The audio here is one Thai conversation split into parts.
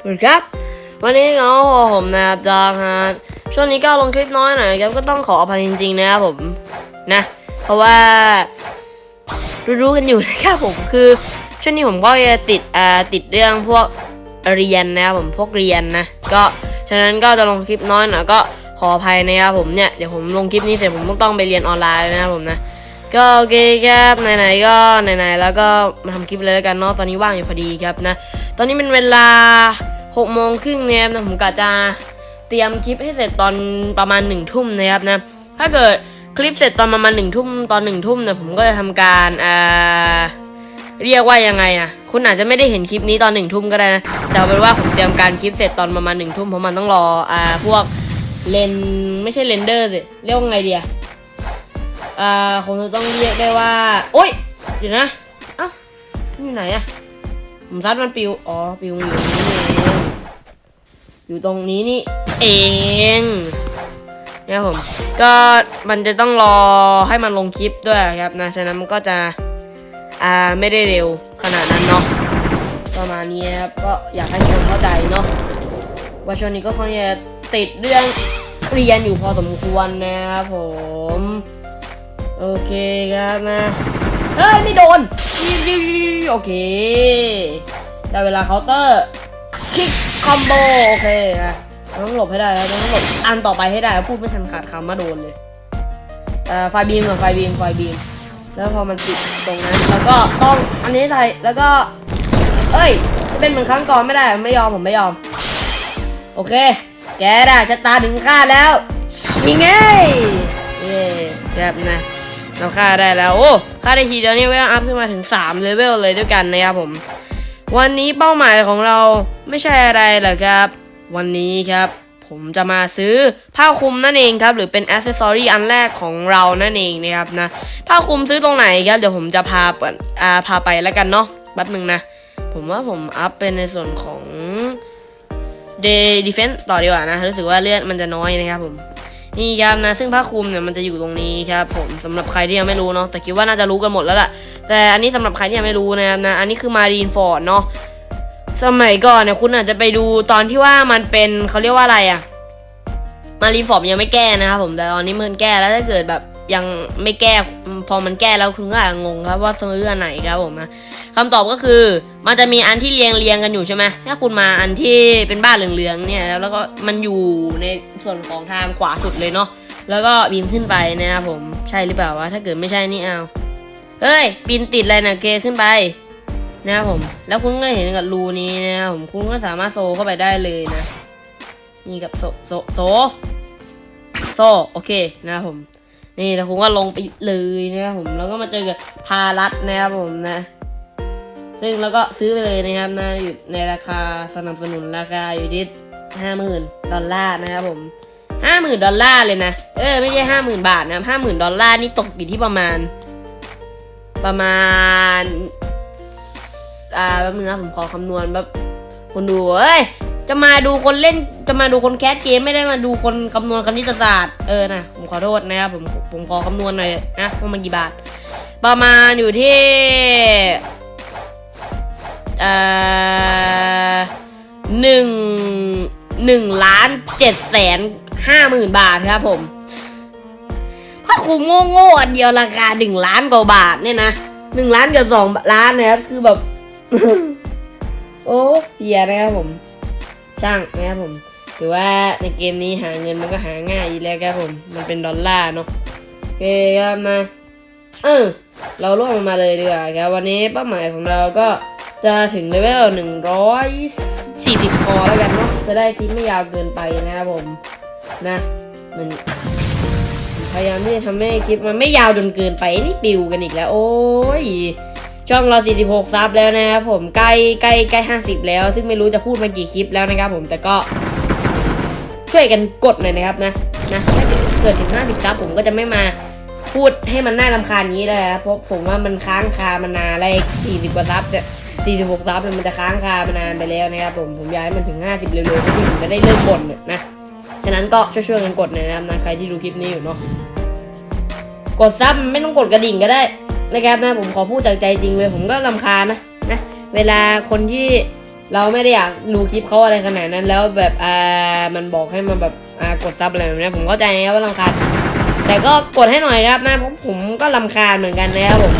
สวัสดีครับ วันนี้เหงาผมนะครับจากฮะช่วงนี้ก็ลงคลิปน้อยหน่อยครับก็ต้องขออภัยจริง ๆ นะครับผมนะ เพราะว่ารู้ๆกันอยู่นะครับผมคือช่วงนี้ผมก็จะติดอ่าติดเรื่องพวกเรียนนะครับผมพวกเรียนนะ ก็ฉะนั้นก็จะลงคลิปน้อยหน่อยก็ขออภัยนะครับผมเนี่ยเดี๋ยวผมลงคลิปนี้เสร็จผมต้องไปเรียนออนไลน์นะครับผมนะก็โอเคครับไหนๆก็ไหนๆแล้วก็มาทำคลิปเลยแล้วกันเนาะตอนนี้ว่างอยู่พอดีครับนะ ตอนนี้เป็นเวลา 6โมงครึ่งเนี่ยนะผมกะจะเตรียมคลิปให้เสร็จตอนประมาณ1ทุ่มนะครับนะถ้าเกิดคลิปเสร็จตอนประมาณ1ทุ่มตอน1ทุ่มเนี่ยผมก็จะทำการอ่าเรียกว่ายังไงอะคุณอาจจะไม่ได้เห็นคลิปนี้ตอน1ทุ่มก็ได้นะแต่เป็นว่าผมเตรียมการคลิปเสร็จตอนประมาณ1ทุ่มเพราะมันต้องรออ่าพวกเลนไม่ใช่เรนเดอร์สิเรียกว่าไงเดียอ่าคงจะต้องเรียกได้ว่า โอ๊ยเดี๋ยวนะเอ้ามันอยู่ไหนอะผมซัดมันปิวอ๋อปิวมันอยู่ อยู่ตรงนี้นี่เองเนี่ยผมก็มันจะต้องรอให้มันลงคลิปด้วยครับนะฉะนั้นมันก็จะอ่าไม่ได้เร็วขนาดนั้นเนาะประมาณนี้ครับก็อยากให้ทุกคนเข้าใจเนาะว่าช่วงนี้ก็คงจะติดเรื่องเรียนอยู่พอสมควรนะครับผม โอเคครับมาเฮ้ยไม่โดนโอเคได้เวลาเคาน์เตอร์คิก อมโบโอเคนะต้องหลบให้ได้ครับต้องหลบอันต่อไปให้ได้พูดไม่ทันขาดคำมาโดนเลยเอ่อไฟบีมก่อนไฟบีมไฟบีมแล้วพอมันติดตรงนั้นแล้วก็ต้องอันนี้ไทยแล้วก็ เอ้ยเป็นเหมือนครั้งก่อนไม่ได้ไม่ยอมผมไม่ยอม โอเค แกได้ชะตาถึงคาแล้วยิงไงเย้แบบนะเราฆ่าได้แล้วโอ้ฆ่าได้ทีเดียวนี่เวลอัพขึ้นมาถึง3เลเวลเลยด้วยกันนะครับผม วันนี้เป้าหมายของเราไม่ใช่อะไรหรอกครับ วันนี้ครับ ผมจะมาซื้อผ้าคลุมนั่นเองครับ หรือเป็นอ c เซสซอรี่อันแรกของเรานั่นเองนะครับนะผ้าคลุมซื้อตรงไหนครับเดี๋ยวผมจะพาเปิดอ่าพาไปแล้วกันเนาะแป๊บหนึ่งนะ ผมว่าผมอัพเป็นในส่วนของเดย์ดิเฟนต์ต่อดีกว่านะรู้สึกว่าเลือดมันจะน้อยนะครับผมนี่ครับนะซึ่งผ้าคลุมเนี่ยมันจะอยู่ตรงนี้ครับผมสำหรับใครที่ยังไม่รู้เนาะแต่คิดว่าน่าจะรู้กันหมดแล้วล่ะ แต่อันนี้สำหรับใครที่ยังไม่รู้นะครับนะ อันนี้คือมารีนฟอร์ดเนาะ สมัยก่อนเนี่ยคุณอาจจะไปดูตอนที่ว่ามันเป็นเขาเรียกว่าอะไรอะมารีนฟอร์ดยังไม่แก้นะครับผม แต่ตอนนี้มันแก้แล้วถ้าเกิดแบบยังไม่แก้ พอมันแก้แล้วคุณก็อาจจะงงครับว่าซื้ออันไหนครับผมนะคำตอบก็คือมันจะมีอันที่เรียงเรียงกันอยู่ใช่ไหมถ้าคุณมาอันที่เป็นบ้านเหลืองๆเนี่ยแล้วแล้วก็มันอยู่ในส่วนของทางขวาสุดเลยเนาะแล้วก็บินขึ้นไปนะครับผมใช่หรือเปล่าวะถ้าเกิดไม่ใช่นี่เอา เฮ้ยบินติดอะไรนะเกขึ้นไปนะครับผม แล้วคุณก็เห็นกับรูนี้นะครับผมคุณก็สามารถโซเข้าไปได้เลยนะ นี่กับโซโซโซโซโอเคนะครับผม นี่แล้วคุณก็ลงไปเลยนะครับผมแล้วก็มาเจอกับพารัตนะครับผมนะ ซึ่งแล้วก็ซื้อไปเลยนะครับนะอยู่ในราคาสนับสนุนราคาอยู่ที่ห้าหมื่นดอลลาร์นะครับผมห้าหมื่นดอลลาร์เลยนะ เออไม่ใช่ห้าหมื่นบาทนะห้าหมื่นดอลลาร์นี่ตกอยู่ที่ประมาณ ประมาณ อ่าแป๊บนึงนะผมขอคำนวณแบบคนดูเอ้ยจะมาดูคนเล่นจะมาดูคนแคสเกมไม่ได้มาดูคนคำนวณคณิตศาสตร์เออนะผมขอโทษนะครับผมผมขอคำนวณหน่อยนะว่ามันกี่บาท ประมาณอยู่ที่เอ่อหนึ่งหนึ่งล้านเจ็ดแสนห้าหมื่นบาทครับผม ผ้าคลุมโง่ๆอันเดียวราคาหนึ่งล้านกว่าบาทเนี่ยนะหนึ่งล้านเกือบสองล้านนะครับ คือแบบ โอ้เฮียนะครับผมช่างนะครับผมถือว่าในเกมนี้หาเงินมันก็หาง่ายอยู่แล้วครับผม มันเป็นดอลลาร์เนาะโอเคครับมาเออเราล่วงลงมาเลยดีกว่าครับวันนี้เป้าหมายของเราก็จะถึงเลเวลหนึ่งร้อยสี่สิบพอแล้วกันเนาะจะได้คลิปไม่ยาวเกินไปนะครับผม นะมัน พยายามที่จะทำให้คลิปมันไม่ยาวจนเกินไปนี่ปิวกันอีกแล้ว โอ้ยช่องเรา 46 ซับแล้วนะครับผมใกล้ใกล้ใกล้50 แล้ว ซึ่งไม่รู้จะพูดมากี่คลิปแล้วนะครับผมแต่ก็ ช่วยกันกดหน่อยนะครับนะนะถ้าเกิดถึง 50 ซับผมก็จะไม่มาพูดให้มันน่ารำคาญนี้เลยนะเพราะผมว่ามันค้างคามานานอะไร40 กว่าซับเนี่ย46 ซับเนี่ยมันจะค้างคามานานไปแล้วนะครับผมผมอยากให้มันถึง 50 เร็วๆเพื่อที่ผมจะได้เลิกบ่นนะ ฉะนั้นก็ช่วยๆกันกดหน่อยนะครับนะใครที่ดูคลิปนี้อยู่เนาะกดซับไม่ต้องกดกระดิ่งก็ได้นะครับนะผมขอพูดจากใจจริงเลยผมก็ลำคาญนะนะเวลาคนที่เราไม่ได้อยากดูคลิปเขาอะไรขนาดนั้น แล้วแบบอ่ามันบอกให้มาแบบอ่ากดซับอะไรแบบนี้ผมเข้าใจนะว่าลำคาญแต่ก็กดให้หน่อยครับนะเพราะผมก็ลำคาญเหมือนกันนะครับผม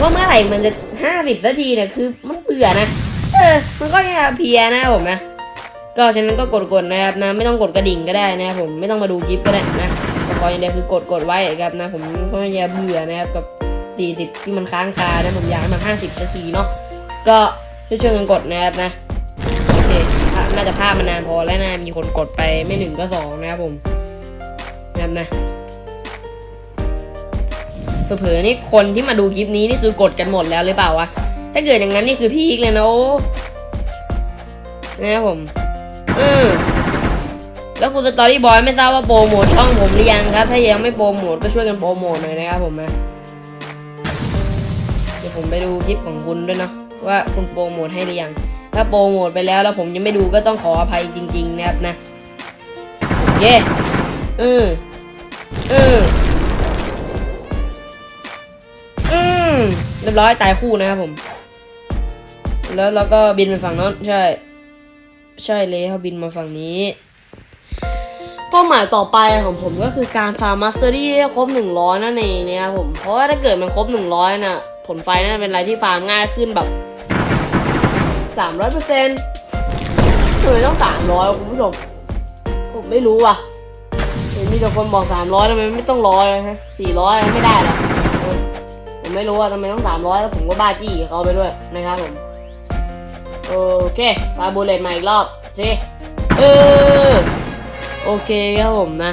ว่าเมื่อไหร่มันจะห้าสิบนาทีเนี่ยคือมันเบื่อนะเออมันก็ยังเพียนะครับผมนะ ก็ฉะนั้นก็กดๆนะครับนะไม่ต้องกดกระดิ่งก็ได้นะครับผมไม่ต้องมาดูคลิปก็ได้นะแต่ขออย่างเดียวคือกดกดไว้ครับนะผมก็อย่าเบื่อนะครับกับสี่สิบที่มันค้างคานะผมอยากให้มันห้าสิบนาทีเนาะก็ช่วยๆกันกดนะครับนะโอเคน่าจะภาพมันนานพอแล้วนะมีคนกดไปไม่หนึ่งก็สองนะครับผมนะครับนะเผลอๆนี่คนที่มาดูคลิปนี้นี่คือกดกันหมดแล้วหรือเปล่าวะถ้าเกิดอย่างนั้นนี่คือพีคเลยนะโอ้นะครับผม อืมแล้วคุณสตอรี่บอยไม่ทราบว่าโปรโมทช่องผมหรือยังครับ ถ้ายังไม่โปรโมทก็ช่วยกันโปรโมทหน่อยนะครับผมนะเดี๋ยวผมไปดูคลิปของคุณด้วยเนาะว่าคุณโปรโมทให้หรือยัง ถ้าโปรโมทไปแล้วแล้วผมยังไม่ดูก็ต้องขออภัยจริง ๆ นะครับนะโอเคอืมอืมอืมเรียบร้อยตายคู่นะครับผม แล้วเราก็บินไปฝั่งโน้นใช่ ใช่เลยเขาบินมาฝั่งนี้เป้าหมายต่อไปของผมก็คือการฟาร์มมาสเตอรี่ให้ครบหนึ่งร้อยนั่นเองนะครับผมเพราะว่าถ้าเกิดมันครบหนึ่งร้อยน่ะผลไฟน่าจะเป็นอะไรที่ฟาร์มง่ายขึ้นแบบสามร้อยเปอร์เซ็นต์ทำไมต้องสามร้อยคุณผู้ชมผมไม่รู้ว่ะเห็นมีแต่คนบอกสามร้อยทำไมไม่ต้องร้อยฮะสี่ร้อยไม่ได้หรอผมไม่รู้ว่าทำไมต้องสามร้อยแล้วผมก็บ้าจี้เขาไปด้วยนะครับผม โอเคปาบูเลตมาอีกรอบสิเออโอเคครับผมนะ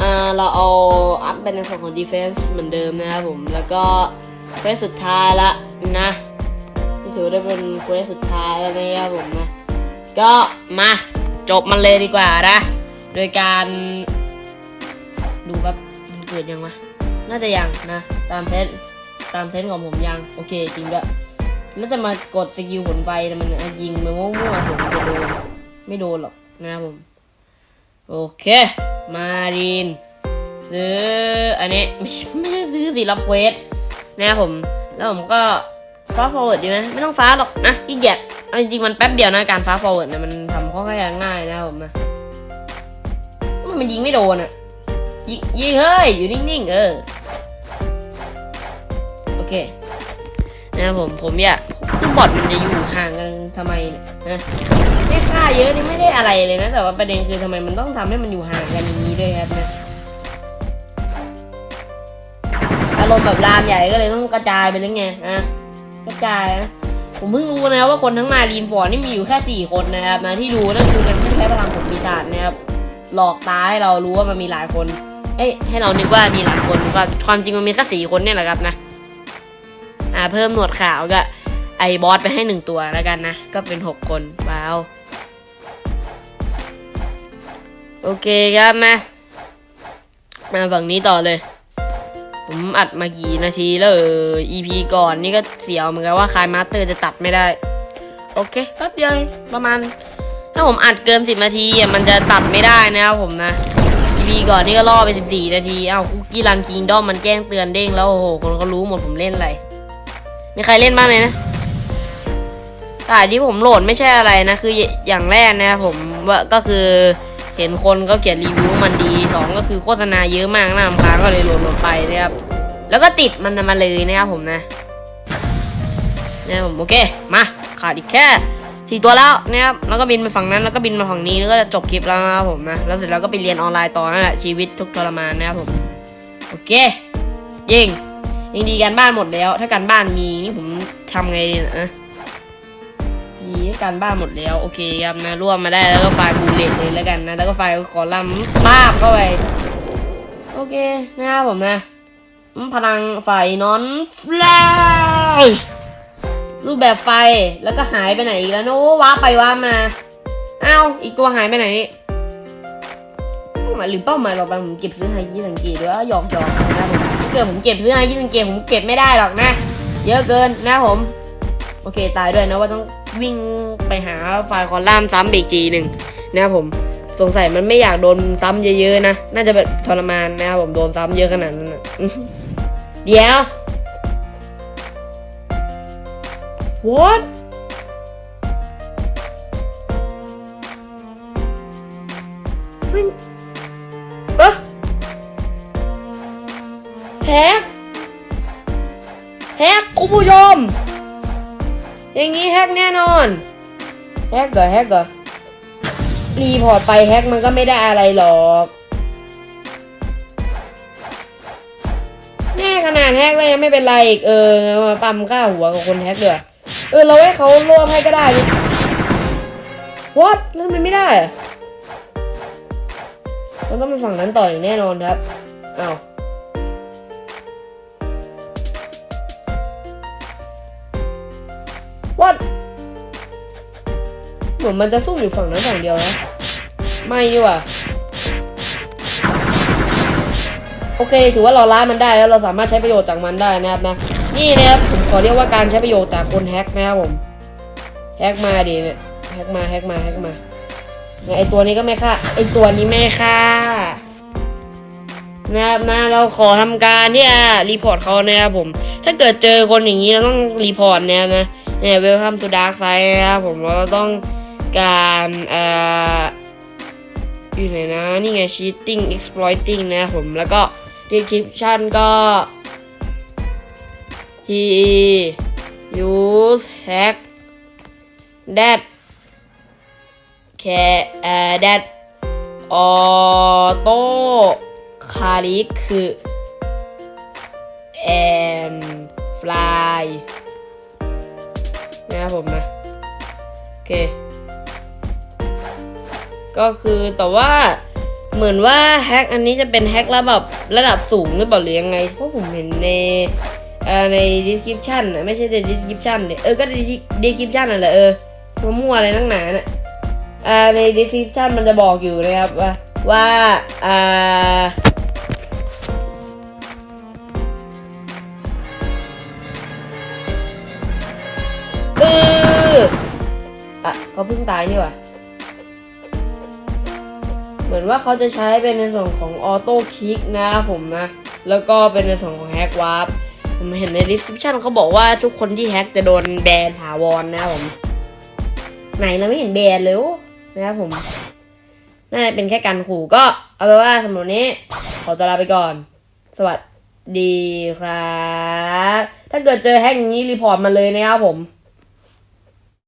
อ่าเราเอาอัพเป็นในส่วนของ defense เหมือนเดิมนะครับผมแล้วก็เควสสุดท้ายละนะถือได้เป็นเควสสุดท้ายแล้วนะครับผมนะก็มาจบมันเลยดีกว่านะ โดยการดูแบบมันเกิดยังวะน่าจะยังนะ ตามเซตตามเซตของผมยัง โอเค จริงด้วย แล้วจะมากดสกิลผลไฟแต่มันยิงไปมั่วๆผมจะโดนไม่โดนหรอกนะครับผม โอเค มารีน ซื้ออันนี้ไม่ไม่ได้ซื้อสิรับเควสนะครับผม แล้วผมก็ฟา s t ฟอร์เวิร์ดดีไหมไม่ต้องฟ้าหรอกนะขี้เกียจจริงๆมันแป๊บเดียวนะการฟา s t ฟอร์เวิร์ดเนี่ยมันทำค่อนข้างง่ายนะครับผมนะมันมันยิงไม่โดนอะยิงยิงเฮ้ยอยู่นิ่งๆเออโอเค นะครับผมผมอยากคือบอทมันจะอยู่ห่างกันทำไมเนี่ยนะไม่ค่าเยอะนี่ไม่ได้อะไรเลยนะ แต่ว่าประเด็นคือทำไมมันต้องทำให้มันอยู่ห่างกันอย่างนี้ด้วยครับนะอารมณ์แบบรามใหญ่ก็เลยต้องกระจายไปเลยไงอะกระจายนะผมเพิ่งรู้นะว่าคนทั้งมารีนฟอร์นี่มีอยู่แค่สี่คนนะครับนะที่รู้นั่นคือเป็นผู้ใช้พลังของปีศาจนะครับหลอกตาให้เรารู้ว่ามันมีหลายคน เอ้ยให้เรานึกว่ามีหลายคนก็ความจริงมันมีแค่สี่คนเนี่ยแหละครับนะาเพิ่มหนวดขาวก็ไอบอสไปให้หนึ่งตัวแล้วกันนะ ก็เป็นหกคนว้าว โอเคครับมา มาฝั่งนี้ต่อเลย ผมอัดมากี่นาทีแล้วเออ EP ก่อนนี่ก็เสียวเหมือนกันว่าคายมาสเตอร์จะตัดไม่ได้ โอเคแป๊บเดียวเองประมาณ ถ้าผมอัดเกิน10นาทีอะมันจะตัดไม่ได้นะครับผมนะ EP ก่อนนี่ก็ล่อไป14นาที เอ้าคุกกี้รันคิงด้อมมันแจ้งเตือนเด้งแล้วโอ้โหคนเขารู้หมดผมเล่นอะไร มีใครเล่นบ้างเลยนะแต่ที่ผมโหลดไม่ใช่อะไรนะ คืออย่างแรกนะครับผมว่าก็คือเห็นคนเขาเขียนรีวิวมันดีสองก็คือโฆษณาเยอะมากน่ารำคาญก็เลยโหลดลงไปนะครับ แล้วก็ติดมันมาเลยนะครับผมนะนะครับผมโอเคมาขาดอีกแค่สี่ตัวแล้วนะครับแล้วก็บินไปฝั่งนั้นแล้วก็บินมาฝั่งนี้แล้วก็จะจบคลิปแล้วนะครับผมนะแล้วเสร็จแล้วก็ไปเรียนออนไลน์ต่อนั่นแหละชีวิตทุกทรมานนะครับผมโอเคยิง ยังดีการบ้านหมดแล้ว ถ้าการบ้านมีนี่ผมทำไงดีนะดีการบ้านหมดแล้ว โอเคครับนะร่วมมาได้แล้วก็ไฟล์บูเลตเลยแล้วกันนะ แล้วก็ไฟล์คอลัมน์ป้าบเข้าไป โอเคนะครับผมนะพลังไฟนอนแฟลชรูปแบบไฟแล้วก็หายไปไหนอีกแล้วโน้ว้าไปว้ามาอ้าวอีกตัวหายไปไหนเป้าหมาหรือเป้าหมายเราไปผมเก็บซื้อไฮยี่สังเกตด้วยหยอกหยอกนะครับผม เกิดผมเก็บซื้อไฮยี่สังเกตผมเก็บไม่ได้หรอกนะ เยอะเกินนะผม โอเคตายด้วยนะว่าต้องวิ่งไปหาไฟล์คอลัมน์ซ้ำอีกทีหนึ่งนะครับผมสงสัยมันไม่อยากโดนซ้ำเยอะๆนะ น่าจะแบบทรมานนะครับผมโดนซ้ำเยอะขนาดนั้นนะเดี๋ยว what กแน่นอน แฮกเหรอแฮกเหรอรีพอร์ตไปแฮกมันก็ไม่ได้อะไรหรอกแน่ขนาดแฮกเลยยังไม่เป็นไรอีกเออมาปั๊มค่าหัวกับคนแฮกเดือเออเราให้เขาร่วมให้ก็ได้นี่ what แล้วทำไมไม่ได้มันต้องเป็นฝั่งนั้นต่ออย่างแน่นอนครับ เอ้า ว what เหมือนมันจะสู้อยู่ฝั่งนั้นฝั่งเดียวนะไม่นี่หว่าโอเค ถือว่าเราล้ามันได้แล้วเราสามารถใช้ประโยชน์จากมันได้นะครับนะนี่นะครับผมขอเรียกว่าการใช้ประโยชน์จากคนแฮกนะครับผมแฮกมาดิเนี่ยแฮกมาแฮกมาแฮกมาไอตัวนี้ก็ไม่ฆ่าไอตัวนี้ไม่ฆ่านะครับนะเราขอทำการที่จะรีพอร์ตเขานะครับผม ถ้าเกิดเจอคนอย่างนี้เราต้องรีพอร์ตนะครั เนี่ย welcome to dark side นะครับผมเราต้องการเอ่ออยู่ไหนนะ นี่ไง cheating exploiting นะผมแล้วก็ description ก็ he use hack that can uh, that auto click and fly นะครับผมนะโอเค ก็คือแต่ว่าเหมือนว่าแฮกอันนี้จะเป็นแฮกระดับระดับสูงหรือเปล่าหรือยังไงเพราะผมเห็นในใน description นะไม่ใช่ใน description เนี่ยเออก็ description นั่นแหละเออมั่วอะไรตั้งหนาน่ะอ่าใน description มันจะบอกอยู่นะครับว่าว่าอ่า อะเขาเพิ่งตายนี่ว่าเหมือนว่าเขาจะใช้เป็นในส่วนของออโต้คลิกนะครับผมนะ แล้วก็เป็นในส่วนของแฮกวาร์ปผมเห็นใน description เขาบอกว่าทุกคนที่แฮกจะโดนแบนถาวรนนะผม ไหนเราไม่เห็นแบนเลยโอ้นะครับผมน่าจะเป็นแค่การขู่ก็เอาไปนว่าสำหรับนนี้ ขอตัวลาไปก่อน สวัสดีครับ ถ้าเกิดเจอแฮกอย่างนี้รีพอร์ตมาเลยนะครับผม